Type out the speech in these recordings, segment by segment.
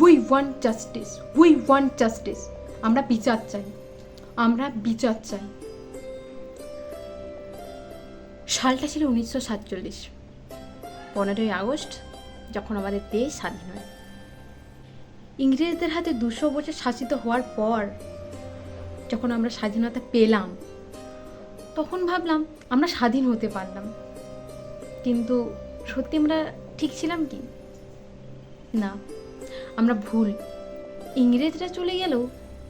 We want justice we want justice আমরা বিচার চাই। আমরা বিচার চাই। সালটা ছিল উনিশশো সাতচল্লিশ। পনেরোই আগস্ট, যখন আমাদের দেশ স্বাধীন হয়। ইংরেজদের হাতে দুশো বছর শাসিত হওয়ার পর যখন আমরা স্বাধীনতা পেলাম, তখন ভাবলাম আমরা স্বাধীন হতে পারলাম। কিন্তু সত্যি আমরা ঠিক ছিলাম কি? না। আমরা ভুল। ইংরেজরা চলে গেলেও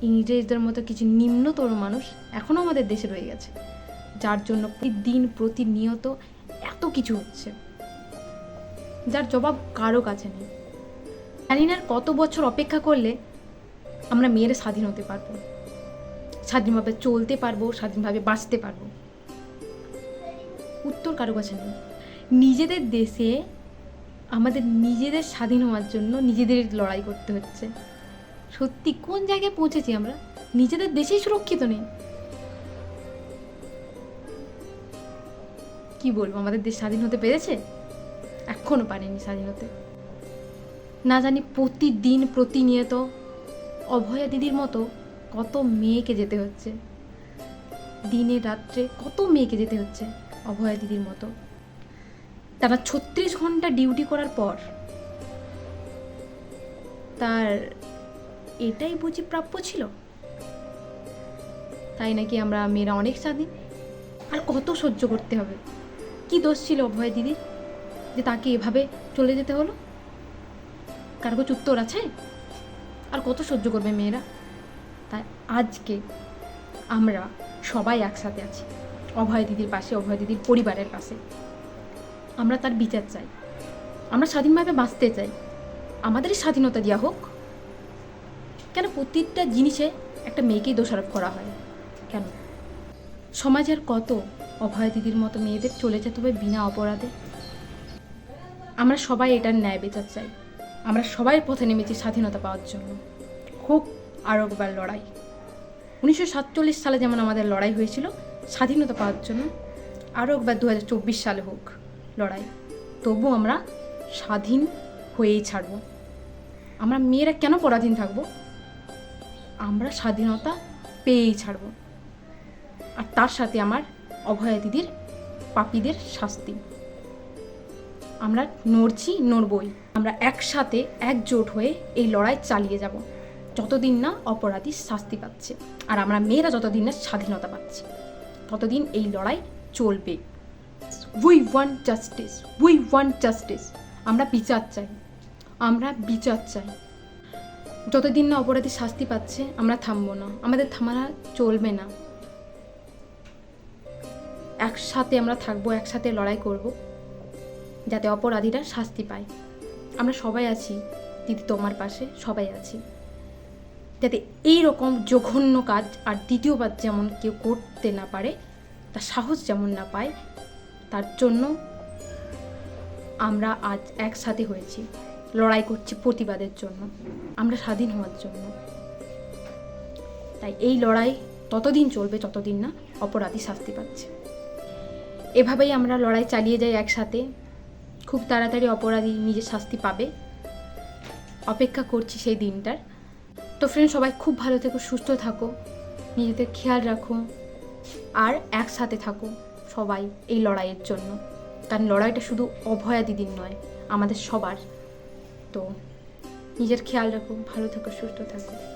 ইংরেজদের মতো কিছু নিম্নতর মানুষ এখনও আমাদের দেশে রয়ে গেছে, যার জন্য দিন প্রতিনিয়ত এত কিছু হচ্ছে, যার জবাব কারও কাছে নেই। জানি না কত বছর অপেক্ষা করলে আমরা মেয়েরা স্বাধীন হতে পারব, স্বাধীনভাবে চলতে পারব, স্বাধীনভাবে বাঁচতে পারব। উত্তর কারও কাছে নেই। নিজেদের দেশে আমাদের নিজেদের স্বাধীন হওয়ার জন্য নিজেদের লড়াই করতে হচ্ছে। সত্যি, কোন জায়গায় পৌঁছেছি আমরা? নিজেদের দেশেই সুরক্ষিত নেই। কি বলব, আমাদের দেশ স্বাধীন হতে পেরেছে? এখনও পারেনি স্বাধীন হতে। না জানি প্রতিদিন, প্রতিনিয়ত, অভয়া দিদির মতো কত মেয়েকে যেতে হচ্ছে। দিনে রাত্রে কত মেয়েকে যেতে হচ্ছে অভয়া দিদির মতো। তারা ছত্রিশ ঘণ্টা ডিউটি করার পর তার এটাই বুঝি প্রাপ্য ছিল? তাই নাকি আমরা মেয়েরা অনেক স্বাধীন? আর কত সহ্য করতে হবে? কি দোষ ছিল অভয় দিদির যে তাকে এভাবে চলে যেতে হলো? কার উত্তর আছে? আর কত সহ্য করবে মেয়েরা? তাই আজকে আমরা সবাই একসাথে আছি, অভয় দিদির পাশে, অভয় দিদির পরিবারের পাশে। আমরা তার বিচার চাই। আমরা স্বাধীনভাবে বাঁচতে চাই। আমাদেরই স্বাধীনতা দেওয়া হোক। কেন প্রত্যেকটা জিনিসে একটা মেয়েকেই দোষারোপ করা হয়? কেন? সমাজের কত অভয় দিদির মতো মেয়েদের চলে যেতে হবে বিনা অপরাধে? আমরা সবাই এটার ন্যায় বিচার চাই। আমরা সবাই পথে নেমেছি স্বাধীনতা পাওয়ার জন্য। হোক আরও একবার লড়াই। উনিশশো সাতচল্লিশ সালে যেমন আমাদের লড়াই হয়েছিল, স্বাধীনতা পাওয়ার জন্য আরও একবার দু হাজার চব্বিশ সালে হোক। লড়াই। তবু আমরা স্বাধীন হয়েই ছাড়ব। আমরা মেয়েরা কেন পরাধীন থাকব? আমরা স্বাধীনতা পেয়েই ছাড়ব। আর তার সাথে আমার অভয়া দিদির, পাপীদের শাস্তি। আমরা নড়ছি, নড়বই। আমরা একসাথে একজোট হয়ে এই লড়াই চালিয়ে যাব। যতদিন না অপরাধী শাস্তি পাচ্ছে। আর আমরা মেয়েরা যতদিন না স্বাধীনতা পাচ্ছি, ততদিন এই লড়াই চলবে। We want justice we want justice আমরা বিচার চাই। আমরা বিচার চাই। যতদিন না অপরাধী শাস্তি পাচ্ছে, আমরা থামবো না। আমাদের থামানো চলবে না। একসাথে আমরা থাকব, একসাথে লড়াই করব, যাতে অপরাধীরা শাস্তি পায়। আমরা সবাই আছি। দিদি তোমার পাশে, সবাই আছি। যাতে এই রকম জঘন্য কাজ আর দ্বিতীয়বার যেমন কেউ করতে না পারে, তার সাহস যেমন না পায় তার জন্য আমরা আজ একসাথে হয়েছি। লড়াই করছি প্রতিবাদের জন্য। আমরা স্বাধীন হওয়ার জন্য। তাই এই লড়াই ততদিন চলবে, ততদিন না, অপরাধী শাস্তি পাচ্ছে। এভাবেই আমরা লড়াই চালিয়ে যাই একসাথে। খুব তাড়াতাড়ি অপরাধী নিজের শাস্তি পাবে। অপেক্ষা করছি সেই দিনটার। তো ফ্রেন্ড সবাই খুব ভালো থেকো, সুস্থ থাকো। নিজেদের খেয়াল রাখো। আর একসাথে থাকো। সবাই এই লড়াইয়ের জন্য। কারণ লড়াইটা শুধু অভয়া দিদির নয়, আমাদের সবার। তো নিজের খেয়াল রাখো, ভালো থাকো, সুস্থ থাকো।